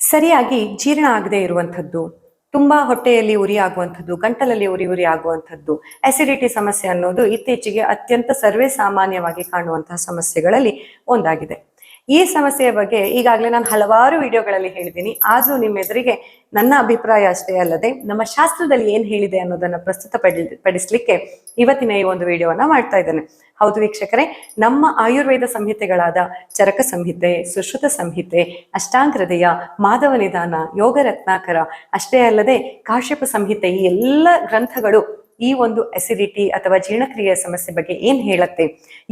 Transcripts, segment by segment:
ಸರಿಯಾಗಿ ಜೀರ್ಣ ಆಗದೆ ಇರುವಂಥದ್ದು, ತುಂಬಾ ಹೊಟ್ಟೆಯಲ್ಲಿ ಉರಿ ಆಗುವಂಥದ್ದು, ಗಂಟಲಲ್ಲಿ ಉರಿ ಉರಿ ಆಗುವಂಥದ್ದು ಅಸಿಡಿಟಿ ಸಮಸ್ಯೆ ಅನ್ನೋದು ಇತ್ತೀಚೆಗೆ ಅತ್ಯಂತ ಸರ್ವೇ ಸಾಮಾನ್ಯವಾಗಿ ಕಾಣುವಂತಹ ಸಮಸ್ಯೆಗಳಲ್ಲಿ ಒಂದಾಗಿದೆ. ಈ ಸಮಸ್ಯೆಯ ಬಗ್ಗೆ ಈಗಾಗಲೇ ನಾನು ಹಲವಾರು ವಿಡಿಯೋಗಳಲ್ಲಿ ಹೇಳಿದ್ದೀನಿ. ಆದರೂ ನಿಮ್ಮ ಎದುರಿಗೆ ನನ್ನ ಅಭಿಪ್ರಾಯ ಅಷ್ಟೇ ಅಲ್ಲದೆ, ನಮ್ಮ ಶಾಸ್ತ್ರದಲ್ಲಿ ಏನು ಹೇಳಿದೆ ಅನ್ನೋದನ್ನ ಪ್ರಸ್ತುತ ಪಡಿಸಲಿಕ್ಕೆ ಇವತ್ತಿನ ಈ ಒಂದು ವಿಡಿಯೋವನ್ನ ಮಾಡ್ತಾ ಇದ್ದೇನೆ. ಹೌದು ವೀಕ್ಷಕರೇ, ನಮ್ಮ ಆಯುರ್ವೇದ ಸಂಹಿತೆಗಳಾದ ಚರಕ ಸಂಹಿತೆ, ಸುಶ್ರುತ ಸಂಹಿತೆ ಅಷ್ಟಾಂಗ್ರದಯ ಮಾಧವ ನಿಧಾನ ಯೋಗ ರತ್ನಾಕರ ಅಷ್ಟೇ ಅಲ್ಲದೆ ಕಾಶ್ಯಪ ಸಂಹಿತೆ ಈ ಎಲ್ಲ ಗ್ರಂಥಗಳು ಈ ಒಂದು ಅಸಿಡಿಟಿ ಅಥವಾ ಜೀರ್ಣಕ್ರಿಯೆಯ ಸಮಸ್ಯೆ ಬಗ್ಗೆ ಏನ್ ಹೇಳುತ್ತೆ?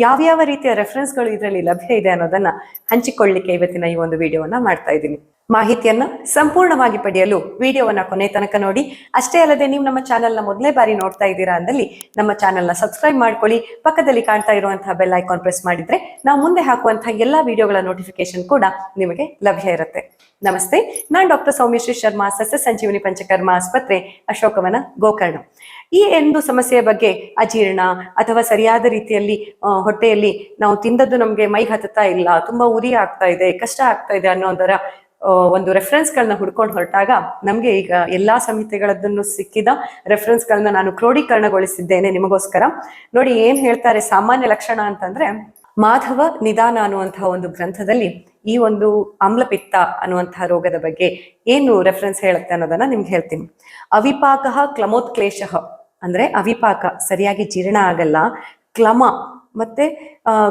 ಯಾವ್ಯಾವ ರೀತಿಯ ರೆಫರೆನ್ಸ್ಗಳು ಇದರಲ್ಲಿ ಲಭ್ಯ ಇದೆ ಅನ್ನೋದನ್ನ ಹಂಚಿಕೊಳ್ಳಿಕ್ಕೆ ಇವತ್ತಿನ ಈ ಒಂದು ವಿಡಿಯೋವನ್ನ ಮಾಡ್ತಾ ಇದ್ದೀನಿ. ಮಾಹಿತಿಯನ್ನ ಸಂಪೂರ್ಣವಾಗಿ ಪಡೆಯಲು ವಿಡಿಯೋವನ್ನ ಕೊನೆ ತನಕ ನೋಡಿ. ಅಷ್ಟೇ ಅಲ್ಲದೆ ನೀವು ನಮ್ಮ ಚಾನೆಲ್ನ ಮೊದಲೇ ಬಾರಿ ನೋಡ್ತಾ ಇದ್ದೀರಾ ಅಂದಲ್ಲಿ ನಮ್ಮ ಚಾನೆಲ್ನ ಸಬ್ಸ್ಕ್ರೈಬ್ ಮಾಡ್ಕೊಳ್ಳಿ. ಪಕ್ಕದಲ್ಲಿ ಕಾಣ್ತಾ ಇರುವಂತಹ ಬೆಲ್ ಐಕಾನ್ ಪ್ರೆಸ್ ಮಾಡಿದ್ರೆ ನಾವು ಮುಂದೆ ಹಾಕುವಂತಹ ಎಲ್ಲಾ ವಿಡಿಯೋಗಳ ನೋಟಿಫಿಕೇಶನ್ ಕೂಡ ನಿಮಗೆ ಲಭ್ಯ ಇರುತ್ತೆ. ನಮಸ್ತೆ, ನಾನು ಡಾಕ್ಟರ್ ಸೌಮ್ಯಶ್ರೀ ಶರ್ಮಾ, ಸಸ್ಯ ಸಂಜೀವಿನಿ ಪಂಚಕರ್ಮ ಆಸ್ಪತ್ರೆ, ಅಶೋಕವನ ಗೋಕರ್ಣ. ಈ ಒಂದು ಸಮಸ್ಯೆಯ ಬಗ್ಗೆ ಅಜೀರ್ಣ ಅಥವಾ ಸರಿಯಾದ ರೀತಿಯಲ್ಲಿ ಹೊಟ್ಟೆಯಲ್ಲಿ ನಾವು ತಿಂದದ್ದು ನಮಗೆ ಮೈ ಹತ್ತುತ್ತಾ ಇಲ್ಲ, ತುಂಬಾ ಉರಿ ಆಗ್ತಾ ಇದೆ, ಕಷ್ಟ ಆಗ್ತಾ ಇದೆ ಅನ್ನೋದರ ಒಂದು ರೆಫರೆನ್ಸ್ ಗಳನ್ನ ಹುಡ್ಕೊಂಡು ಹೊರಟಾಗ ನಮ್ಗೆ ಈಗ ಎಲ್ಲಾ ಸಂಹಿತೆಗಳದ್ದನ್ನು ಸಿಕ್ಕಿದ ರೆಫರೆನ್ಸ್ ಗಳನ್ನ ನಾನು ಕ್ರೋಢೀಕರಣಗೊಳಿಸಿದ್ದೇನೆ ನಿಮಗೋಸ್ಕರ. ನೋಡಿ ಏನ್ ಹೇಳ್ತಾರೆ ಸಾಮಾನ್ಯ ಲಕ್ಷಣ ಅಂತಂದ್ರೆ, ಮಾಧವ ನಿಧಾನ ಅನ್ನುವಂತಹ ಒಂದು ಗ್ರಂಥದಲ್ಲಿ ಈ ಒಂದು ಆಮ್ಲಪಿತ್ತ ಅನ್ನುವಂತಹ ರೋಗದ ಬಗ್ಗೆ ಏನು ರೆಫರೆನ್ಸ್ ಹೇಳುತ್ತೆ ಅನ್ನೋದನ್ನ ನಿಮ್ಗೆ ಹೇಳ್ತೀನಿ. ಅವಿಪಾಕ ಕ್ಲಮೋತ್ಕ್ಲೇಶ. ಅಂದ್ರೆ ಅವಿಪಾಕ, ಸರಿಯಾಗಿ ಜೀರ್ಣ ಆಗಲ್ಲ. ಕ್ಲಮ ಮತ್ತೆ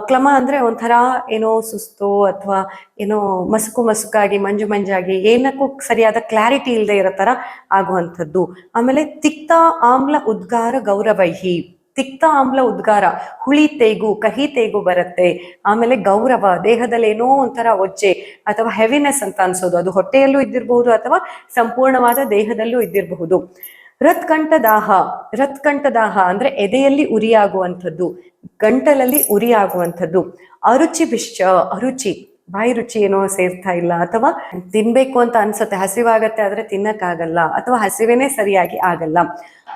ಕ್ಲಮ ಅಂದ್ರೆ ಒಂಥರ ಏನೋ ಸುಸ್ತು ಅಥವಾ ಏನೋ ಮಸುಕು ಮಸುಕಾಗಿ, ಮಂಜು ಮಂಜಾಗಿ, ಏನಕ್ಕೂ ಸರಿಯಾದ ಕ್ಲಾರಿಟಿ ಇಲ್ಲದೆ ಇರೋ ತರ ಆಗುವಂಥದ್ದು. ಆಮೇಲೆ ತಿಕ್ತ ಆಮ್ಲ ಉದ್ಗಾರ ಗೌರವೈಹಿ. ತಿಕ್ತ ಆಮ್ಲ ಉದ್ಗಾರ, ಹುಳಿ ತೇಗು, ಕಹಿ ತೇಗು ಬರುತ್ತೆ. ಆಮೇಲೆ ಗೌರವ, ದೇಹದಲ್ಲಿ ಏನೋ ಒಂಥರ ಒಜ್ಜೆ ಅಥವಾ ಹೆವಿನೆಸ್ ಅಂತ ಅನ್ಸೋದು. ಅದು ಹೊಟ್ಟೆಯಲ್ಲೂ ಇದ್ದಿರಬಹುದು ಅಥವಾ ಸಂಪೂರ್ಣವಾದ ದೇಹದಲ್ಲೂ ಇದ್ದಿರಬಹುದು. ಹೃತ್ಕಂಠ ದಾಹ ಹೃತ್ಕಂಠ ದಾಹ ಅಂದ್ರೆ ಎದೆಯಲ್ಲಿ ಉರಿಯಾಗುವಂಥದ್ದು ಗಂಟಲಲ್ಲಿ ಉರಿಯಾಗುವಂಥದ್ದು ಅರುಚಿ ಬಿಶ್ಚ ಅರುಚಿ. ಬಾಯಿ ರುಚಿ ಏನೋ ಸೇರ್ತಾ ಇಲ್ಲ ಅಥವಾ ತಿನ್ಬೇಕು ಅಂತ ಅನ್ಸುತ್ತೆ, ಹಸಿವಾಗತ್ತೆ ಆದ್ರೆ ತಿನ್ನಕ್ಕಾಗಲ್ಲ ಅಥವಾ ಹಸಿವೇನೆ ಸರಿಯಾಗಿ ಆಗಲ್ಲ.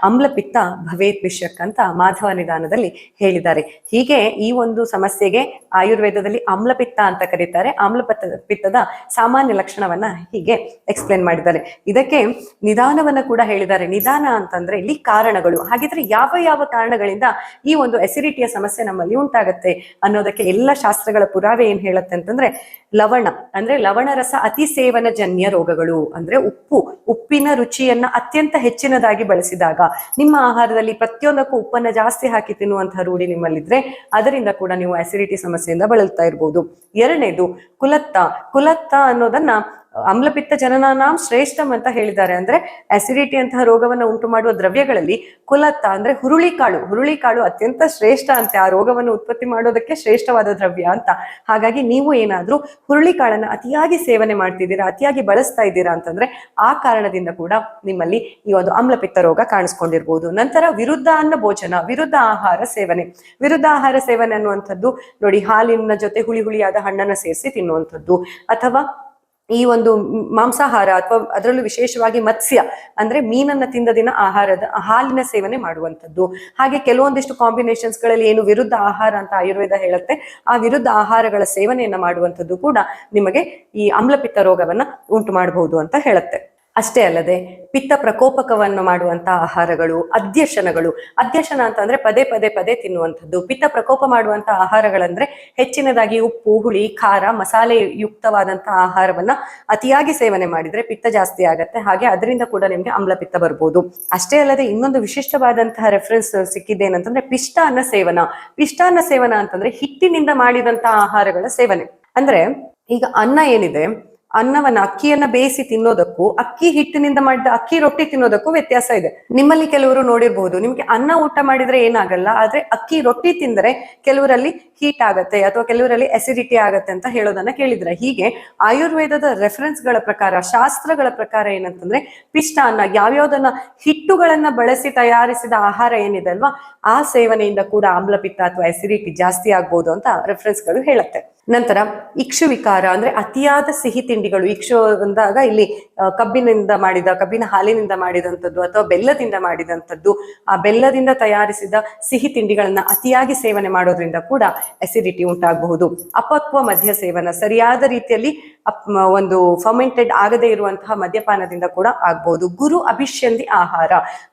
ಅಮ್ಲಪಿತ್ತ ಭವೇತ್ ವಿಷಕ್ ಅಂತ ಮಾಧವ ನಿಧಾನದಲ್ಲಿ ಹೇಳಿದ್ದಾರೆ. ಹೀಗೆ ಈ ಒಂದು ಸಮಸ್ಯೆಗೆ ಆಯುರ್ವೇದದಲ್ಲಿ ಅಮ್ಲಪಿತ್ತ ಅಂತ ಕರೀತಾರೆ. ಆಮ್ಲಪಿತ್ತ, ಪಿತ್ತದ ಸಾಮಾನ್ಯ ಲಕ್ಷಣವನ್ನ ಹೀಗೆ ಎಕ್ಸ್ಪ್ಲೇನ್ ಮಾಡಿದ್ದಾರೆ. ಇದಕ್ಕೆ ನಿಧಾನವನ್ನ ಕೂಡ ಹೇಳಿದ್ದಾರೆ. ನಿಧಾನ ಅಂತಂದ್ರೆ ಇಲ್ಲಿ ಕಾರಣಗಳು. ಹಾಗಿದ್ರೆ ಯಾವ ಯಾವ ಕಾರಣಗಳಿಂದ ಈ ಒಂದು ಎಸಿಡಿಟಿಯ ಸಮಸ್ಯೆ ನಮ್ಮಲ್ಲಿ ಉಂಟಾಗತ್ತೆ ಅನ್ನೋದಕ್ಕೆ ಎಲ್ಲ ಶಾಸ್ತ್ರಗಳ ಪುರಾವೆ ಏನ್ ಹೇಳುತ್ತೆ ಅಂತಂದ್ರೆ ಲವಣ, ಅಂದ್ರೆ ಲವಣ ರಸ ಅತಿ ಸೇವನ ಜನ್ಯ ರೋಗಗಳು, ಅಂದ್ರೆ ಉಪ್ಪು, ಉಪ್ಪಿನ ರುಚಿಯನ್ನ ಅತ್ಯಂತ ಹೆಚ್ಚಿನದಾಗಿ ಬಳಸಿದಾಗ, ನಿಮ್ಮ ಆಹಾರದಲ್ಲಿ ಪ್ರತಿಯೊಂದಕ್ಕೂ ಉಪ್ಪನ್ನ ಜಾಸ್ತಿ ಹಾಕಿ ತಿನ್ನುವಂತಹ ರೂಢಿ ನಿಮ್ಮಲ್ಲಿದ್ರೆ, ಅದರಿಂದ ಕೂಡ ನೀವು ಅಸಿಡಿಟಿ ಸಮಸ್ಯೆಯಿಂದ ಬಳಲ್ತಾ ಇರ್ಬೋದು. ಎರಡನೇದು ಕುಲತ್ತ ಕುಲತ್ತ ಅನ್ನೋದನ್ನ ಅಮ್ಲಪಿತ್ತ ಜನನಾಂ ಶ್ರೇಷ್ಠಂ ಅಂತ ಹೇಳಿದ್ದಾರೆ. ಅಂದ್ರೆ ಅಸಿಡಿಟಿ ಅಂತಹ ರೋಗವನ್ನ ಉಂಟು ಮಾಡುವ ದ್ರವ್ಯಗಳಲ್ಲಿ ಕುಲತ್ತ ಅಂದ್ರೆ ಹುರುಳಿಕಾಳು ಹುರುಳಿಕಾಳು ಅತ್ಯಂತ ಶ್ರೇಷ್ಠ ಅಂತೆ. ಆ ರೋಗವನ್ನು ಉತ್ಪತ್ತಿ ಮಾಡೋದಕ್ಕೆ ಶ್ರೇಷ್ಠವಾದ ದ್ರವ್ಯ ಅಂತ. ಹಾಗಾಗಿ ನೀವು ಏನಾದ್ರೂ ಹುರುಳಿಕಾಳನ್ನ ಅತಿಯಾಗಿ ಸೇವನೆ ಮಾಡ್ತಿದ್ದೀರಾ, ಅತಿಯಾಗಿ ಬಳಸ್ತಾ ಇದ್ದೀರಾ ಅಂತಂದ್ರೆ ಆ ಕಾರಣದಿಂದ ಕೂಡ ನಿಮ್ಮಲ್ಲಿ ಈ ಒಂದು ಆಮ್ಲಪಿತ್ತ ರೋಗ ಕಾಣಿಸ್ಕೊಂಡಿರ್ಬೋದು. ನಂತರ ವಿರುದ್ಧ ಅನ್ನ ಭೋಜನ, ವಿರುದ್ಧ ಆಹಾರ ಸೇವನೆ. ವಿರುದ್ಧ ಆಹಾರ ಸೇವನೆ ಅನ್ನುವಂಥದ್ದು ನೋಡಿ ಹಾಲಿನ ಜೊತೆ ಹುಳಿ ಹುಳಿಯಾದ ಹಣ್ಣನ್ನ ಸೇರಿಸಿ ತಿನ್ನುವಂಥದ್ದು. ಅಥವಾ ಈ ಒಂದು ಮಾಂಸಾಹಾರ ಅಥವಾ ಅದರಲ್ಲೂ ವಿಶೇಷವಾಗಿ ಮತ್ಸ್ಯ, ಅಂದ್ರೆ ಮೀನನ್ನ ತಿಂದ ದಿನ ಆಹಾರದ, ಹಾಲಿನ ಸೇವನೆ ಮಾಡುವಂಥದ್ದು. ಹಾಗೆ ಕೆಲವೊಂದಿಷ್ಟು ಕಾಂಬಿನೇಷನ್ಸ್ಗಳಲ್ಲಿ ಏನು ವಿರುದ್ಧ ಆಹಾರ ಅಂತ ಆಯುರ್ವೇದ ಹೇಳುತ್ತೆ, ಆ ವಿರುದ್ಧ ಆಹಾರಗಳ ಸೇವನೆಯನ್ನ ಮಾಡುವಂಥದ್ದು ಕೂಡ ನಿಮಗೆ ಈ ಆಮ್ಲಪಿತ್ತ ರೋಗವನ್ನ ಉಂಟು ಮಾಡಬಹುದು ಅಂತ ಹೇಳುತ್ತೆ. ಅಷ್ಟೇ ಅಲ್ಲದೆ ಪಿತ್ತ ಪ್ರಕೋಪಕವನ್ನು ಮಾಡುವಂತಹ ಆಹಾರಗಳು, ಅಧ್ಯಶನಗಳು. ಅಧ್ಯಶನ ಅಂತಂದ್ರೆ ಪದೇ ಪದೇ ಪದೇ ತಿನ್ನುವಂಥದ್ದು. ಪಿತ್ತ ಪ್ರಕೋಪ ಮಾಡುವಂತಹ ಆಹಾರಗಳಂದ್ರೆ ಹೆಚ್ಚಿನದಾಗಿ ಉಪ್ಪು, ಹುಳಿ, ಖಾರ ಮಸಾಲೆ ಯುಕ್ತವಾದಂತಹ ಆಹಾರವನ್ನ ಅತಿಯಾಗಿ ಸೇವನೆ ಮಾಡಿದ್ರೆ ಪಿತ್ತ ಜಾಸ್ತಿ ಆಗತ್ತೆ. ಹಾಗೆ ಅದರಿಂದ ಕೂಡ ನಿಮ್ಗೆ ಅಮ್ಲಪಿತ್ತ ಬರ್ಬೋದು. ಅಷ್ಟೇ ಅಲ್ಲದೆ ಇನ್ನೊಂದು ವಿಶಿಷ್ಟವಾದಂತಹ ರೆಫರೆನ್ಸ್ ಸಿಕ್ಕಿದ್ದೇನಂತಂದ್ರೆ ಪಿಷ್ಟಾನ್ನ ಸೇವನ. ಪಿಷ್ಟಾನ್ನ ಸೇವನ ಅಂತಂದ್ರೆ ಹಿಟ್ಟಿನಿಂದ ಮಾಡಿದಂತಹ ಆಹಾರಗಳ ಸೇವನೆ. ಅಂದ್ರೆ ಈಗ ಅನ್ನ ಏನಿದೆ? ಅನ್ನವನ್ನ ಅಕ್ಕಿಯನ್ನ ಬೇಯಿಸಿ ತಿನ್ನೋದಕ್ಕೂ, ಅಕ್ಕಿ ಹಿಟ್ಟಿನಿಂದ ಮಾಡಿದ ಅಕ್ಕಿ ರೊಟ್ಟಿ ತಿನ್ನೋದಕ್ಕೂ ವ್ಯತ್ಯಾಸ ಇದೆ. ನಿಮ್ಮಲ್ಲಿ ಕೆಲವರು ನೋಡಿರ್ಬಹುದು, ನಿಮ್ಗೆ ಅನ್ನ ಊಟ ಮಾಡಿದ್ರೆ ಏನಾಗಲ್ಲ, ಆದ್ರೆ ಅಕ್ಕಿ ರೊಟ್ಟಿ ತಿಂದರೆ ಕೆಲವರಲ್ಲಿ ಹೀಟ್ ಆಗತ್ತೆ ಅಥವಾ ಕೆಲವರಲ್ಲಿ ಅಸಿಡಿಟಿ ಆಗತ್ತೆ ಅಂತ ಹೇಳೋದನ್ನ ಕೇಳಿದ್ರೆ. ಹೀಗೆ ಆಯುರ್ವೇದದ ರೆಫರೆನ್ಸ್ಗಳ ಪ್ರಕಾರ, ಶಾಸ್ತ್ರಗಳ ಪ್ರಕಾರ ಏನಂತಂದ್ರೆ ಪಿಷ್ಟ ಅನ್ನ ಯಾವ್ಯಾವ್ದನ್ನ ಹಿಟ್ಟುಗಳನ್ನ ಬಳಸಿ ತಯಾರಿಸಿದ ಆಹಾರ ಏನಿದೆ ಅಲ್ವಾ, ಆ ಸೇವನೆಯಿಂದ ಕೂಡ ಆಮ್ಲಪಿತ್ತ ಅಥವಾ ಅಸಿಡಿಟಿ ಜಾಸ್ತಿ ಆಗ್ಬಹುದು ಅಂತ ರೆಫರೆನ್ಸ್ಗಳು ಹೇಳುತ್ತೆ. ನಂತರ ಇಕ್ಷು ವಿಕಾರ ಅಂದ್ರೆ ಅತಿಯಾದ ಸಿಹಿ ತಿಂಡಿ. ತಿಂಡಿಗಳು ಇಕ್ಷು ಬಂದಾಗ ಇಲ್ಲಿ ಕಬ್ಬಿನಿಂದ ಮಾಡಿದ, ಕಬ್ಬಿನ ಹಾಲಿನಿಂದ ಮಾಡಿದಂಥದ್ದು ಅಥವಾ ಬೆಲ್ಲದಿಂದ ಮಾಡಿದಂಥದ್ದು, ಆ ಬೆಲ್ಲದಿಂದ ತಯಾರಿಸಿದ ಸಿಹಿ ತಿಂಡಿಗಳನ್ನ ಅತಿಯಾಗಿ ಸೇವನೆ ಮಾಡೋದ್ರಿಂದ ಕೂಡ ಅಸಿಡಿಟಿ ಉಂಟಾಗಬಹುದು. ಅಪಕ್ವ ಮದ್ಯ ಸೇವನ, ಸರಿಯಾದ ರೀತಿಯಲ್ಲಿ ಒಂದು ಫರ್ಮೆಂಟೆಡ್ ಆಗದೇ ಇರುವಂತಹ ಮದ್ಯಪಾನದಿಂದ ಕೂಡ ಆಗ್ಬಹುದು. ಗುರು ಅಭಿಷ್ಯಂದಿ ಆಹಾರ.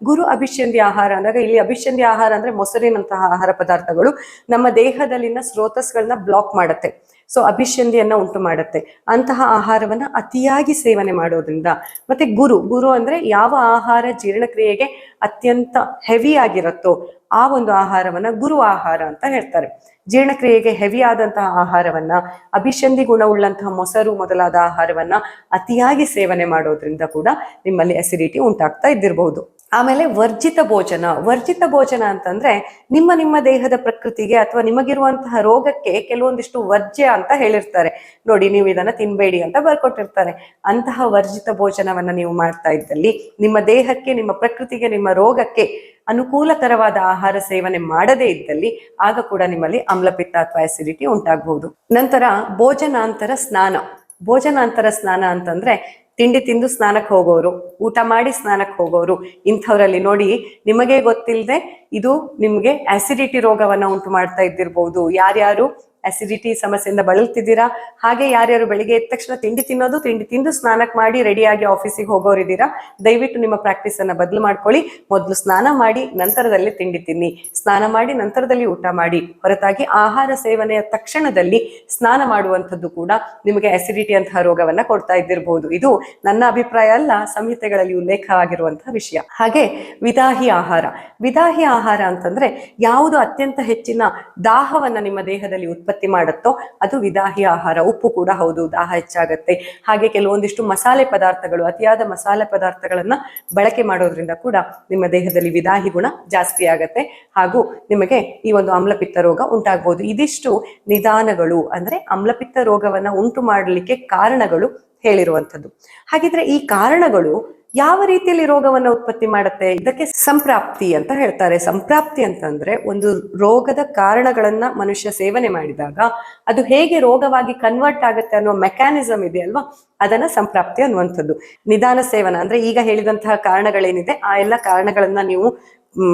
ಗುರು ಅಭಿಷ್ಯಂದಿ ಆಹಾರ ಅಂದಾಗ ಇಲ್ಲಿ ಅಭಿಷ್ಯಂದಿ ಆಹಾರ ಅಂದ್ರೆ ಮೊಸರಿನಂತಹ ಆಹಾರ ಪದಾರ್ಥಗಳು ನಮ್ಮ ದೇಹದಲ್ಲಿನ ಸ್ರೋತಸ್ಗಳನ್ನ ಬ್ಲಾಕ್ ಮಾಡುತ್ತೆ. ಸೊ ಅಭಿಷಂದಿಯನ್ನ ಉಂಟು ಮಾಡುತ್ತೆ. ಅಂತಹ ಆಹಾರವನ್ನ ಅತಿಯಾಗಿ ಸೇವನೆ ಮಾಡೋದ್ರಿಂದ ಮತ್ತೆ ಗುರು ಗುರು ಅಂದ್ರೆ ಯಾವ ಆಹಾರ ಜೀರ್ಣಕ್ರಿಯೆಗೆ ಅತ್ಯಂತ ಹೆವಿ ಆಗಿರುತ್ತೋ ಆ ಒಂದು ಆಹಾರವನ್ನ ಗುರು ಆಹಾರ ಅಂತ ಹೇಳ್ತಾರೆ. ಜೀರ್ಣಕ್ರಿಯೆಗೆ ಹೆವಿ ಆದಂತಹ ಆಹಾರವನ್ನ ಅಭಿಷಂಧಿ ಗುಣವುಳ್ಳಂತಹ ಮೊಸರು ಮೊದಲಾದ ಆಹಾರವನ್ನ ಅತಿಯಾಗಿ ಸೇವನೆ ಮಾಡೋದ್ರಿಂದ ಕೂಡ ನಿಮ್ಮಲ್ಲಿ ಅಸಿಡಿಟಿ ಉಂಟಾಗ್ತಾ ಇದ್ದಿರಬಹುದು ಆಮೇಲೆ ವರ್ಜಿತ ಭೋಜನ. ವರ್ಜಿತ ಭೋಜನ ಅಂತಂದ್ರೆ ನಿಮ್ಮ ನಿಮ್ಮ ದೇಹದ ಪ್ರಕೃತಿಗೆ ಅಥವಾ ನಿಮಗಿರುವಂತಹ ರೋಗಕ್ಕೆ ಕೆಲವೊಂದಿಷ್ಟು ವರ್ಜ್ಯ ಅಂತ ಹೇಳಿರ್ತಾರೆ. ನೋಡಿ, ನೀವು ಇದನ್ನ ತಿನ್ಬೇಡಿ ಅಂತ ಬರ್ಕೊಟ್ಟಿರ್ತಾರೆ. ಅಂತಹ ವರ್ಜಿತ ಭೋಜನವನ್ನ ನೀವು ಮಾಡ್ತಾ ಇದ್ದಲ್ಲಿ ನಿಮ್ಮ ದೇಹಕ್ಕೆ, ನಿಮ್ಮ ಪ್ರಕೃತಿಗೆ, ನಿಮ್ಮ ರೋಗಕ್ಕೆ ಅನುಕೂಲಕರವಾದ ಆಹಾರ ಸೇವನೆ ಮಾಡದೇ ಇದ್ದಲ್ಲಿ ಆಗ ಕೂಡ ನಿಮ್ಮಲ್ಲಿ ಆಮ್ಲಪಿತ್ತ ಅಥವಾ ಅಸಿಡಿಟಿ ಉಂಟಾಗಬಹುದು ನಂತರ ಭೋಜನಾಂತರ ಸ್ನಾನ. ಭೋಜನಾಂತರ ಸ್ನಾನ ಅಂತಂದ್ರೆ ತಿಂಡಿ ತಿಂದು ಸ್ನಾನಕ್ಕೆ ಹೋಗೋರು, ಊಟ ಮಾಡಿ ಸ್ನಾನಕ್ಕೆ ಹೋಗೋರು ಇಂಥವರಲ್ಲಿ ನೋಡಿ ನಿಮಗೆ ಗೊತ್ತಿಲ್ಲದೆ ಇದು ನಿಮಗೆ ಆಸಿಡಿಟಿ ರೋಗವನ್ನ ಉಂಟು ಮಾಡ್ತಾ ಇದ್ದಿರ್ಬೋದು. ಯಾರ್ಯಾರು ಅಸಿಡಿಟಿ ಸಮಸ್ಯೆಯಿಂದ ಬಳಲ್ತಿದ್ದೀರಾ? ಹಾಗೆ ಯಾರ್ಯಾರು ಬೆಳಿಗ್ಗೆ ಎದ್ದ ತಕ್ಷಣ ತಿಂಡಿ ತಿನ್ನೋದು, ತಿಂಡಿ ತಿಂದು ಸ್ನಾನಕ್ಕೆ ಮಾಡಿ ರೆಡಿಯಾಗಿ ಆಫೀಸಿಗೆ ಹೋಗೋರಿದ್ದೀರಾ? ದಯವಿಟ್ಟು ನಿಮ್ಮ ಪ್ರಾಕ್ಟೀಸ್ ಅನ್ನ ಬದಲು ಮಾಡ್ಕೊಳ್ಳಿ. ಮೊದಲು ಸ್ನಾನ ಮಾಡಿ, ನಂತರದಲ್ಲಿ ತಿಂಡಿ ತಿನ್ನಿ. ಸ್ನಾನ ಮಾಡಿ, ನಂತರದಲ್ಲಿ ಊಟ ಮಾಡಿ. ಹೊರತಾಗಿ ಆಹಾರ ಸೇವನೆಯ ತಕ್ಷಣದಲ್ಲಿ ಸ್ನಾನ ಮಾಡುವಂಥದ್ದು ಕೂಡ ನಿಮಗೆ ಅಸಿಡಿಟಿ ಅಂತಹ ರೋಗವನ್ನ ಕೊಡ್ತಾ ಇದ್ದಿರಬಹುದು ಇದು ನನ್ನ ಅಭಿಪ್ರಾಯ ಅಲ್ಲ, ಸಂಹಿತೆಗಳಲ್ಲಿ ಉಲ್ಲೇಖವಾಗಿರುವಂತಹ ವಿಷಯ. ಹಾಗೆ ವಿದಾಹಿ ಆಹಾರ. ವಿದಾಹಿ ಆಹಾರ ಅಂತಂದ್ರೆ ಯಾವುದು ಅತ್ಯಂತ ಹೆಚ್ಚಿನ ದಾಹವನ್ನ ನಿಮ್ಮ ದೇಹದಲ್ಲಿ ಉತ್ಪತ್ತಿ ಮಾಡುತ್ತೋ ಅದು ವಿದಾಹಿ ಆಹಾರ, ಉಪ್ಪು ಕೂಡ ಹೌದು, ದಾಹ ಹೆಚ್ಚಾಗತ್ತೆ. ಹಾಗೆ ಕೆಲವೊಂದಿಷ್ಟು ಮಸಾಲೆ ಪದಾರ್ಥಗಳು, ಅತಿಯಾದ ಮಸಾಲೆ ಪದಾರ್ಥಗಳನ್ನ ಬಳಕೆ ಮಾಡೋದ್ರಿಂದ ಕೂಡ ನಿಮ್ಮ ದೇಹದಲ್ಲಿ ವಿದಾಹಿ ಗುಣ ಜಾಸ್ತಿ ಆಗತ್ತೆ. ಹಾಗೂ ನಿಮಗೆ ಈ ಒಂದು ಆಮ್ಲಪಿತ್ತ ರೋಗ ಉಂಟಾಗಬಹುದು ಇದಿಷ್ಟು ನಿಧಾನಗಳು ಅಂದ್ರೆ ಆಮ್ಲಪಿತ್ತ ರೋಗವನ್ನ ಉಂಟು ಮಾಡಲಿಕ್ಕೆ ಕಾರಣಗಳು ಹೇಳಿರುವಂಥದ್ದು. ಹಾಗಿದ್ರೆ ಈ ಕಾರಣಗಳು ಯಾವ ರೀತಿಯಲ್ಲಿ ರೋಗವನ್ನು ಉತ್ಪತ್ತಿ ಮಾಡುತ್ತೆ? ಇದಕ್ಕೆ ಸಂಪ್ರಾಪ್ತಿ ಅಂತ ಹೇಳ್ತಾರೆ. ಸಂಪ್ರಾಪ್ತಿ ಅಂತಂದ್ರೆ ಒಂದು ರೋಗದ ಕಾರಣಗಳನ್ನ ಮನುಷ್ಯ ಸೇವನೆ ಮಾಡಿದಾಗ ಅದು ಹೇಗೆ ರೋಗವಾಗಿ ಕನ್ವರ್ಟ್ ಆಗುತ್ತೆ ಅನ್ನೋ ಮೆಕ್ಯಾನಿಸಮ್ ಇದೆ ಅಲ್ವಾ? ಅದನ್ನ ಸಂಪ್ರಾಪ್ತಿ ಅನ್ನುವಂಥದ್ದು. ನಿಧಾನ ಸೇವನ ಅಂದ್ರೆ ಈಗ ಹೇಳಿದಂತಹ ಕಾರಣಗಳೇನಿದೆ, ಆ ಎಲ್ಲ ಕಾರಣಗಳನ್ನ ನೀವು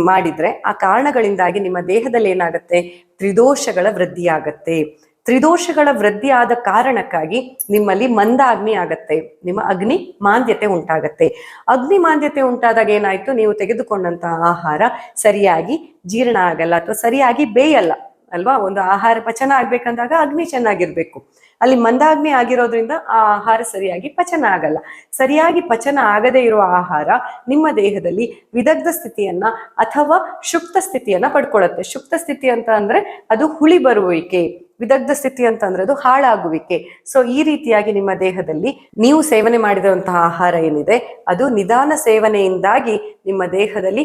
ಮಾಡಿದ್ರೆ ಆ ಕಾರಣಗಳಿಂದಾಗಿ ನಿಮ್ಮ ದೇಹದಲ್ಲಿ ಏನಾಗುತ್ತೆ? ತ್ರಿದೋಷಗಳ ವೃದ್ಧಿ ಆಗತ್ತೆ ತ್ರಿದೋಷಗಳ ವೃದ್ಧಿ ಆದ ಕಾರಣಕ್ಕಾಗಿ ನಿಮ್ಮಲ್ಲಿ ಮಂದಾಗ್ನಿ ಆಗತ್ತೆ. ನಿಮ್ಮ ಅಗ್ನಿ ಮಾಂದ್ಯತೆ ಉಂಟಾಗತ್ತೆ. ಅಗ್ನಿ ಮಾಂದ್ಯತೆ ಉಂಟಾದಾಗ ಏನಾಯ್ತು? ನೀವು ತೆಗೆದುಕೊಂಡಂತಹ ಆಹಾರ ಸರಿಯಾಗಿ ಜೀರ್ಣ ಆಗಲ್ಲ ಅಥವಾ ಸರಿಯಾಗಿ ಬೇಯಲ್ಲ, ಅಲ್ವಾ? ಒಂದು ಆಹಾರ ಪಚನ ಆಗ್ಬೇಕಂದಾಗ ಅಗ್ನಿ ಚೆನ್ನಾಗಿರ್ಬೇಕು. ಅಲ್ಲಿ ಮಂದಾಗ್ನಿ ಆಗಿರೋದ್ರಿಂದ ಆ ಆಹಾರ ಸರಿಯಾಗಿ ಪಚನ ಆಗಲ್ಲ. ಸರಿಯಾಗಿ ಪಚನ ಆಗದೇ ಇರುವ ಆಹಾರ ನಿಮ್ಮ ದೇಹದಲ್ಲಿ ವಿದಗ್ಧ ಸ್ಥಿತಿಯನ್ನ ಅಥವಾ ಶುಕ್ತ ಸ್ಥಿತಿಯನ್ನ ಪಡ್ಕೊಳ್ಳುತ್ತೆ. ಶುಕ್ತ ಸ್ಥಿತಿ ಅಂತ ಅಂದ್ರೆ ಅದು ಹುಳಿ ಬರುವಿಕೆ. ವಿದಗ್ಧ ಸ್ಥಿತಿ ಅಂತ ಅಂದ್ರೆ ಅದು ಹಾಳಾಗುವಿಕೆ. ಸೊ ಈ ರೀತಿಯಾಗಿ ನಿಮ್ಮ ದೇಹದಲ್ಲಿ ನೀವು ಸೇವನೆ ಮಾಡಿದಂತಹ ಆಹಾರ ಏನಿದೆ, ಅದು ನಿಧಾನ ಸೇವನೆಯಿಂದಾಗಿ ನಿಮ್ಮ ದೇಹದಲ್ಲಿ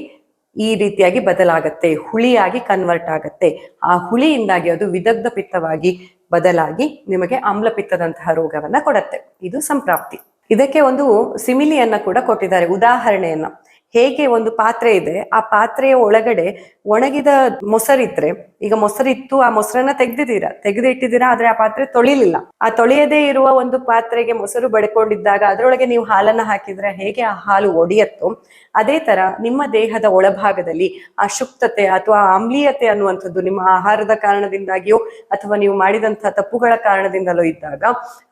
ಈ ರೀತಿಯಾಗಿ ಬದಲಾಗತ್ತೆ, ಹುಳಿಯಾಗಿ ಕನ್ವರ್ಟ್ ಆಗತ್ತೆ. ಆ ಹುಳಿಯಿಂದಾಗಿ ಅದು ವಿದಗ್ಧ ಪಿತ್ತವಾಗಿ ಬದಲಾಗಿ ನಿಮಗೆ ಆಮ್ಲಪಿತ್ತದಂತಹ ರೋಗವನ್ನ ಕೊಡತ್ತೆ. ಇದು ಸಂಪ್ರಾಪ್ತಿ. ಇದಕ್ಕೆ ಒಂದು ಸಿಮಿಲಿಯನ್ನ ಕೂಡ ಕೊಟ್ಟಿದ್ದಾರೆ, ಉದಾಹರಣೆಯನ್ನ. ಹೇಗೆ ಒಂದು ಪಾತ್ರೆ ಇದೆ, ಆ ಪಾತ್ರೆಯ ಒಳಗಡೆ ಒಣಗಿದ ಮೊಸರಿದ್ರೆ, ಈಗ ಮೊಸರಿತ್ತು, ಆ ಮೊಸರನ್ನ ತೆಗ್ದಿದ್ದೀರಾ? ತೆಗೆದು ಇಟ್ಟಿದ್ದೀರಾ ಆದ್ರೆ ಆ ಪಾತ್ರೆ ತೊಳಿಲಿಲ್ಲ. ಆ ತೊಳೆಯದೇ ಇರುವ ಒಂದು ಪಾತ್ರೆಗೆ ಮೊಸರು ಬಡ್ಕೊಂಡಿದ್ದಾಗ ಅದರೊಳಗೆ ನೀವು ಹಾಲನ್ನ ಹಾಕಿದ್ರೆ ಹೇಗೆ ಆ ಹಾಲು ಒಡೆಯತ್ತೋ, ಅದೇ ತರ ನಿಮ್ಮ ದೇಹದ ಒಳಭಾಗದಲ್ಲಿ ಆ ಶುಕ್ತತೆ ಅಥವಾ ಆಮ್ಲೀಯತೆ ಅನ್ನುವಂಥದ್ದು ನಿಮ್ಮ ಆಹಾರದ ಕಾರಣದಿಂದಾಗಿಯೋ ಅಥವಾ ನೀವು ಮಾಡಿದಂತಹ ತಪ್ಪುಗಳ ಕಾರಣದಿಂದಲೋ ಇದ್ದಾಗ,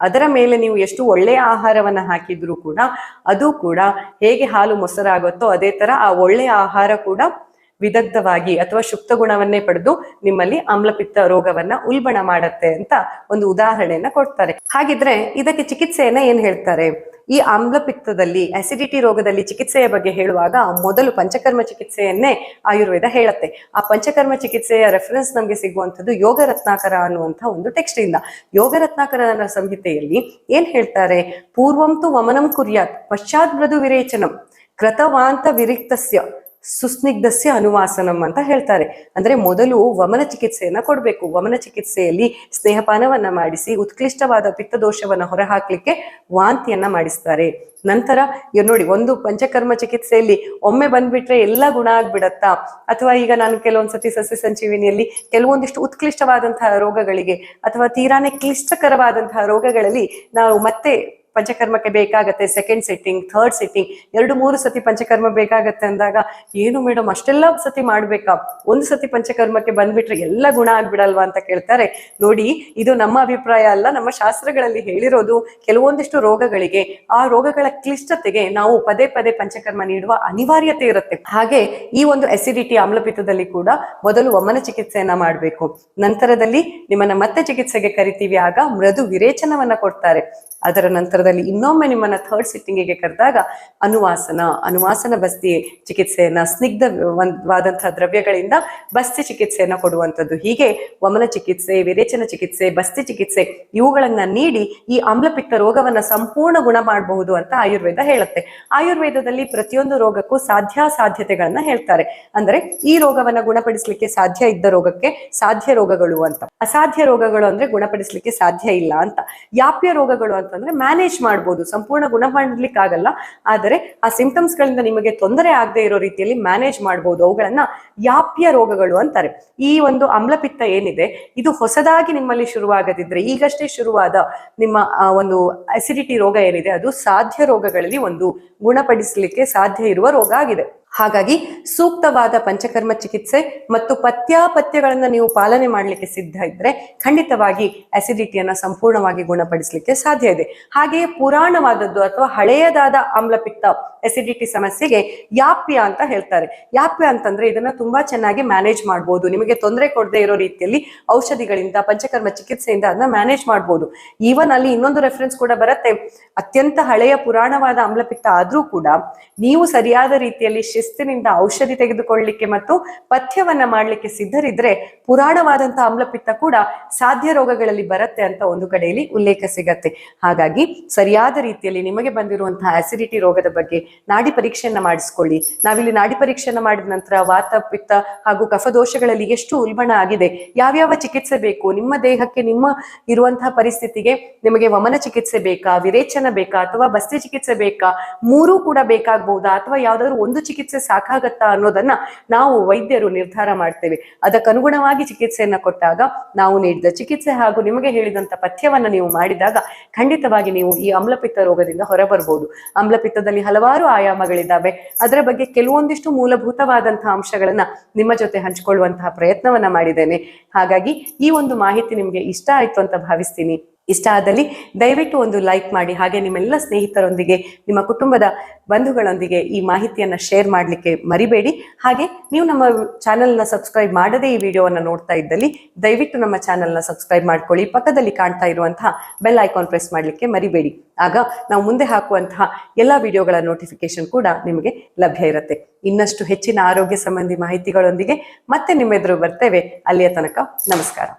ಅದರ ಮೇಲೆ ನೀವು ಎಷ್ಟು ಒಳ್ಳೆಯ ಆಹಾರವನ್ನ ಹಾಕಿದ್ರೂ ಕೂಡ, ಅದು ಕೂಡ ಹೇಗೆ ಹಾಲು ಮೊಸರಾಗುತ್ತೋ ಅದೇ ತರ ಆ ಒಳ್ಳೆಯ ಆಹಾರ ಕೂಡ ವಿದಗ್ಧವಾಗಿ ಅಥವಾ ಶುಕ್ತ ಗುಣವನ್ನೇ ಪಡೆದು ನಿಮ್ಮಲ್ಲಿ ಆಮ್ಲಪಿತ್ತ ರೋಗವನ್ನ ಉಲ್ಬಣ ಮಾಡತ್ತೆ ಅಂತ ಒಂದು ಉದಾಹರಣೆಯನ್ನ ಕೊಡ್ತಾರೆ. ಹಾಗಿದ್ರೆ ಇದಕ್ಕೆ ಚಿಕಿತ್ಸೆಯನ್ನ ಏನ್ ಹೇಳ್ತಾರೆ? ಈ ಆಮ್ಲಪಿತ್ತದಲ್ಲಿ ಅಸಿಡಿಟಿ ರೋಗದಲ್ಲಿ ಚಿಕಿತ್ಸೆಯ ಬಗ್ಗೆ ಹೇಳುವಾಗ ಮೊದಲು ಪಂಚಕರ್ಮ ಚಿಕಿತ್ಸೆಯನ್ನೇ ಆಯುರ್ವೇದ ಹೇಳುತ್ತೆ. ಆ ಪಂಚಕರ್ಮ ಚಿಕಿತ್ಸೆಯ ರೆಫರೆನ್ಸ್ ನಮಗೆ ಸಿಗುವಂಥದ್ದು ಯೋಗ ರತ್ನಾಕರ ಅನ್ನುವಂಥ ಒಂದು ಟೆಕ್ಸ್ಟ್ ಇಂದ. ಯೋಗ ರತ್ನಾಕರನ ಸಂಹಿತೆಯಲ್ಲಿ ಏನ್ ಹೇಳ್ತಾರೆ? ಪೂರ್ವಂತು ವಮನಂ ಕುರ್ಯಾತ್ ಪಶ್ಚಾತ್ ಮೃದು ವಿರೇಚನಂ. ಕೃತವಾಂತ ವಿರಿಕ್ತಸ್ಯ ಸುಸ್ನಿಗ್ಧಸ್ಯ ಅನುವಾಸನಂ ಅಂತ ಹೇಳ್ತಾರೆ. ಅಂದ್ರೆ ಮೊದಲು ವಮನ ಚಿಕಿತ್ಸೆಯನ್ನ ಕೊಡಬೇಕು. ವಮನ ಚಿಕಿತ್ಸೆಯಲ್ಲಿ ಸ್ನೇಹಪಾನವನ್ನ ಮಾಡಿಸಿ, ಉತ್ಕೃಷ್ಟವಾದ ಪಿತ್ತದೋಷವನ್ನ ಹೊರಹಾಕ್ಲಿಕ್ಕೆ ವಾಂತಿಯನ್ನ ಮಾಡಿಸ್ತಾರೆ. ನಂತರ ಇವ್ ನೋಡಿ, ಒಂದು ಪಂಚಕರ್ಮ ಚಿಕಿತ್ಸೆಯಲ್ಲಿ ಒಮ್ಮೆ ಬಂದ್ಬಿಟ್ರೆ ಎಲ್ಲ ಗುಣ ಆಗ್ಬಿಡತ್ತಾ? ಅಥವಾ ಈಗ ನಾನು ಕೆಲವೊಂದ್ಸತಿ ಸಸ್ಯ ಸಂಜೀವಿನಿಯಲ್ಲಿ ಕೆಲವೊಂದಿಷ್ಟು ಉತ್ಕೃಷ್ಟವಾದಂತಹ ರೋಗಗಳಿಗೆ ಅಥವಾ ತೀರಾನೇ ಕ್ಲಿಷ್ಟಕರವಾದಂತಹ ರೋಗಗಳಲ್ಲಿ ನಾವು ಮತ್ತೆ ಪಂಚಕರ್ಮಕ್ಕೆ ಬೇಕಾಗತ್ತೆ ಸೆಕೆಂಡ್ ಸಿಟ್ಟಿಂಗ್ ಥರ್ಡ್ ಸಿಟ್ಟಿಂಗ್ ಎರಡು, ಮೂರು ಸತಿ ಪಂಚಕರ್ಮ ಬೇಕಾಗತ್ತೆ ಅಂದಾಗ, ಏನು ಮೇಡಮ್, ಅಷ್ಟೆಲ್ಲ ಸತಿ ಮಾಡ್ಬೇಕಾ? ಒಂದು ಸತಿ ಪಂಚಕರ್ಮಕ್ಕೆ ಬಂದ್ಬಿಟ್ರೆ ಎಲ್ಲ ಗುಣ ಆಗ್ಬಿಡಲ್ವಾ ಅಂತ ಕೇಳ್ತಾರೆ. ನೋಡಿ, ಇದು ನಮ್ಮ ಅಭಿಪ್ರಾಯ ಅಲ್ಲ, ನಮ್ಮ ಶಾಸ್ತ್ರಗಳಲ್ಲಿ ಹೇಳಿರೋದು ಕೆಲವೊಂದಿಷ್ಟು ರೋಗಗಳಿಗೆ, ಆ ರೋಗಗಳ ಕ್ಲಿಷ್ಟತೆಗೆ ನಾವು ಪದೇ ಪದೇ ಪಂಚಕರ್ಮ ನೀಡುವ ಅನಿವಾರ್ಯತೆ ಇರುತ್ತೆ. ಹಾಗೆ ಈ ಒಂದು ಎಸಿಡಿಟಿ ಆಮ್ಲಪಿತದಲ್ಲಿ ಕೂಡ ಮೊದಲು ವಮನ ಚಿಕಿತ್ಸೆಯನ್ನ ಮಾಡಬೇಕು. ನಂತರದಲ್ಲಿ ನಿಮ್ಮನ್ನ ಮತ್ತೆ ಚಿಕಿತ್ಸೆಗೆ ಕರಿತೀವಿ. ಆಗ ಮೃದು ವಿರೇಚನವನ್ನ ಕೊಡ್ತಾರೆ. ಅದರ ನಂತರದಲ್ಲಿ ಇನ್ನೊಮ್ಮೆ ನಿಮ್ಮನ್ನ ಥರ್ಡ್ ಸಿಟ್ಟಿಂಗಿಗೆ ಕರೆದಾಗ ಅನುವಾಸನ ಅನುವಾಸನ ಬಸ್ತಿ ಚಿಕಿತ್ಸೆಯನ್ನ ಸ್ನಿಗ್ಧವಾದಂತಹ ದ್ರವ್ಯಗಳಿಂದ ಬಸ್ತಿ ಚಿಕಿತ್ಸೆಯನ್ನ ಕೊಡುವಂಥದ್ದು. ಹೀಗೆ ವಮನ ಚಿಕಿತ್ಸೆ, ವಿರೇಚನ ಚಿಕಿತ್ಸೆ, ಬಸ್ತಿ ಚಿಕಿತ್ಸೆ ಇವುಗಳನ್ನ ನೀಡಿ ಈ ಆಮ್ಲಪಿತ್ತ ರೋಗವನ್ನ ಸಂಪೂರ್ಣ ಗುಣ ಮಾಡಬಹುದು ಅಂತ ಆಯುರ್ವೇದ ಹೇಳುತ್ತೆ. ಆಯುರ್ವೇದದಲ್ಲಿ ಪ್ರತಿಯೊಂದು ರೋಗಕ್ಕೂ ಸಾಧ್ಯಾಸಾಧ್ಯತೆಗಳನ್ನ ಹೇಳ್ತಾರೆ. ಅಂದ್ರೆ ಈ ರೋಗವನ್ನ ಗುಣಪಡಿಸಲಿಕ್ಕೆ ಸಾಧ್ಯ ಇದ್ದ ರೋಗಕ್ಕೆ ಸಾಧ್ಯ ರೋಗಗಳು ಅಂತ. ಅಸಾಧ್ಯ ರೋಗಗಳು ಅಂದ್ರೆ ಗುಣಪಡಿಸಲಿಕ್ಕೆ ಸಾಧ್ಯ ಇಲ್ಲ ಅಂತ. ಯಾಪ್ಯ ರೋಗಗಳು ಅಂತಂದ್ರೆ ಮ್ಯಾನೇಜ್ ಮಾಡ್ಬೋದು, ಸಂಪೂರ್ಣ ಗುಣ ಮಾಡ್ಲಿಕ್ಕೆ ಆಗಲ್ಲ ಆದರೆ ಆ ಸಿಂಪ್ಟಮ್ಸ್ ಗಳಿಂದ ನಿಮಗೆ ತೊಂದರೆ ಆಗದೆ ಇರೋ ರೀತಿಯಲ್ಲಿ ಮ್ಯಾನೇಜ್ ಮಾಡ್ಬೋದು. ಅವುಗಳನ್ನ ಯಾಪ್ಯ ರೋಗಗಳು ಅಂತಾರೆ. ಈ ಒಂದು ಆಮ್ಲಪಿತ್ತ ಏನಿದೆ, ಇದು ಹೊಸದಾಗಿ ನಿಮ್ಮಲ್ಲಿ ಶುರುವಾಗದಿದ್ರೆ, ಈಗಷ್ಟೇ ಶುರುವಾದ ನಿಮ್ಮ ಒಂದು ಅಸಿಡಿಟಿ ರೋಗ ಏನಿದೆ, ಅದು ಸಾಧ್ಯ ರೋಗಗಳಲ್ಲಿ ಒಂದು ಗುಣಪಡಿಸಲಿಕ್ಕೆ ಸಾಧ್ಯ ಇರುವ ರೋಗ ಆಗಿದೆ. ಹಾಗಾಗಿ ಸೂಕ್ತವಾದ ಪಂಚಕರ್ಮ ಚಿಕಿತ್ಸೆ ಮತ್ತು ಪಥ್ಯಾಪಥ್ಯಗಳನ್ನ ನೀವು ಪಾಲನೆ ಮಾಡಲಿಕ್ಕೆ ಸಿದ್ಧ ಇದ್ರೆ ಖಂಡಿತವಾಗಿ ಅಸಿಡಿಟಿಯನ್ನ ಸಂಪೂರ್ಣವಾಗಿ ಗುಣಪಡಿಸಲಿಕ್ಕೆ ಸಾಧ್ಯ ಇದೆ. ಹಾಗೆಯೇ ಪುರಾಣವಾದದ್ದು ಅಥವಾ ಹಳೆಯದಾದ ಆಮ್ಲಪಿತ್ತ ಅಸಿಡಿಟಿ ಸಮಸ್ಯೆಗೆ ಯಾಪ್ಯ ಅಂತ ಹೇಳ್ತಾರೆ. ಯಾಪ್ಯ ಅಂತಂದ್ರೆ ಇದನ್ನ ತುಂಬಾ ಚೆನ್ನಾಗಿ ಮ್ಯಾನೇಜ್ ಮಾಡ್ಬೋದು. ನಿಮಗೆ ತೊಂದರೆ ಕೊಡದೇ ಇರೋ ರೀತಿಯಲ್ಲಿ ಔಷಧಿಗಳಿಂದ, ಪಂಚಕರ್ಮ ಚಿಕಿತ್ಸೆಯಿಂದ ಅದನ್ನ ಮ್ಯಾನೇಜ್ ಮಾಡ್ಬೋದು. ಈವನ್ ಅಲ್ಲಿ ಇನ್ನೊಂದು ರೆಫರೆನ್ಸ್ ಕೂಡ ಬರುತ್ತೆ. ಅತ್ಯಂತ ಹಳೆಯ ಪುರಾಣವಾದ ಆಮ್ಲಪಿತ್ತ ಆದ್ರೂ ಕೂಡ ನೀವು ಸರಿಯಾದ ರೀತಿಯಲ್ಲಿ ಶಿಸ್ತಿನಿಂದ ಔಷಧಿ ತೆಗೆದುಕೊಳ್ಳಲಿಕ್ಕೆ ಮತ್ತು ಪಥ್ಯವನ್ನ ಮಾಡಲಿಕ್ಕೆ ಸಿದ್ಧರಿದ್ರೆ ಪುರಾಣವಾದಂತಹ ಆಮ್ಲಪಿತ್ತ ಕೂಡ ಸಾಧ್ಯ ರೋಗಗಳಲ್ಲಿ ಬರುತ್ತೆ ಅಂತ ಒಂದು ಕಡೆಯಲ್ಲಿ ಉಲ್ಲೇಖ ಸಿಗತ್ತೆ. ಹಾಗಾಗಿ ಸರಿಯಾದ ರೀತಿಯಲ್ಲಿ ನಿಮಗೆ ಬಂದಿರುವಂತಹ ಆಸಿಡಿಟಿ ರೋಗದ ಬಗ್ಗೆ ನಾಡಿ ಪರೀಕ್ಷೆಯನ್ನ ಮಾಡಿಸ್ಕೊಳ್ಳಿ. ನಾವಿಲ್ಲಿ ನಾಡಿ ಪರೀಕ್ಷೆಯನ್ನ ಮಾಡಿದ ನಂತರ ವಾತ, ಪಿತ್ತ ಹಾಗೂ ಕಫದೋಷಗಳಲ್ಲಿ ಎಷ್ಟು ಉಲ್ಬಣ ಆಗಿದೆ, ಯಾವ್ಯಾವ ಚಿಕಿತ್ಸೆ ಬೇಕು, ನಿಮ್ಮ ದೇಹಕ್ಕೆ ನಿಮ್ಮ ಇರುವಂತಹ ಪರಿಸ್ಥಿತಿಗೆ ನಿಮಗೆ ವಮನ ಚಿಕಿತ್ಸೆ ಬೇಕಾ, ವಿರೇಚನ ಬೇಕಾ ಅಥವಾ ಬಸ್ತಿ ಚಿಕಿತ್ಸೆ ಬೇಕಾ, ಮೂರೂ ಕೂಡ ಬೇಕಾಗಬಹುದಾ ಅಥವಾ ಯಾವ್ದಾದ್ರು ಒಂದು ಚಿಕಿತ್ಸೆ ಸಾಕಾಗತ್ತಾ ಅನ್ನೋದನ್ನ ನಾವು ವೈದ್ಯರು ನಿರ್ಧಾರ ಮಾಡ್ತೇವೆ. ಅದಕ್ಕನುಗುಣವಾಗಿ ಚಿಕಿತ್ಸೆಯನ್ನ ಕೊಟ್ಟಾಗ ನಾವು ನೀಡಿದ ಚಿಕಿತ್ಸೆ ಹಾಗೂ ನಿಮಗೆ ಹೇಳಿದಂತ ಪಥ್ಯವನ್ನ ನೀವು ಮಾಡಿದಾಗ ಖಂಡಿತವಾಗಿ ನೀವು ಈ ಆಮ್ಲಪಿತ್ತ ರೋಗದಿಂದ ಹೊರಬರಬಹುದು. ಆಮ್ಲಪಿತ್ತದಲ್ಲಿ ಹಲವಾರು ಆಯಾಮಗಳಿದ್ದಾವೆ. ಅದರ ಬಗ್ಗೆ ಕೆಲವೊಂದಿಷ್ಟು ಮೂಲಭೂತವಾದಂತಹ ಅಂಶಗಳನ್ನ ನಿಮ್ಮ ಜೊತೆ ಹಂಚಿಕೊಳ್ಳುವಂತಹ ಪ್ರಯತ್ನವನ್ನ ಮಾಡಿದ್ದೇನೆ. ಹಾಗಾಗಿ ಈ ಒಂದು ಮಾಹಿತಿ ನಿಮಗೆ ಇಷ್ಟ ಆಯ್ತು ಅಂತ ಭಾವಿಸ್ತೀನಿ. ಇಷ್ಟ ಆದಲ್ಲಿ ದಯವಿಟ್ಟು ಒಂದು ಲೈಕ್ ಮಾಡಿ ಹಾಗೆ ನಿಮ್ಮೆಲ್ಲ ಸ್ನೇಹಿತರೊಂದಿಗೆ, ನಿಮ್ಮ ಕುಟುಂಬದ ಬಂಧುಗಳೊಂದಿಗೆ ಈ ಮಾಹಿತಿಯನ್ನು ಶೇರ್ ಮಾಡಲಿಕ್ಕೆ ಮರಿಬೇಡಿ. ಹಾಗೆ ನೀವು ನಮ್ಮ ಚಾನಲ್ನ ಸಬ್ಸ್ಕ್ರೈಬ್ ಮಾಡದೇ ಈ ವಿಡಿಯೋವನ್ನು ನೋಡ್ತಾ ಇದ್ದಲ್ಲಿ ದಯವಿಟ್ಟು ನಮ್ಮ ಚಾನಲ್ನ ಸಬ್ಸ್ಕ್ರೈಬ್ ಮಾಡ್ಕೊಳ್ಳಿ. ಪಕ್ಕದಲ್ಲಿ ಕಾಣ್ತಾ ಇರುವಂತಹ ಬೆಲ್ ಐಕಾನ್ ಪ್ರೆಸ್ ಮಾಡಲಿಕ್ಕೆ ಮರಿಬೇಡಿ. ಆಗ ನಾವು ಮುಂದೆ ಹಾಕುವಂತಹ ಎಲ್ಲ ವಿಡಿಯೋಗಳ ನೋಟಿಫಿಕೇಶನ್ ಕೂಡ ನಿಮಗೆ ಲಭ್ಯ ಇರುತ್ತೆ. ಇನ್ನಷ್ಟು ಹೆಚ್ಚಿನ ಆರೋಗ್ಯ ಸಂಬಂಧಿ ಮಾಹಿತಿಗಳೊಂದಿಗೆ ಮತ್ತೆ ನಿಮ್ಮೆದುರು ಬರ್ತೇವೆ. ಅಲ್ಲಿಯ ತನಕ ನಮಸ್ಕಾರ.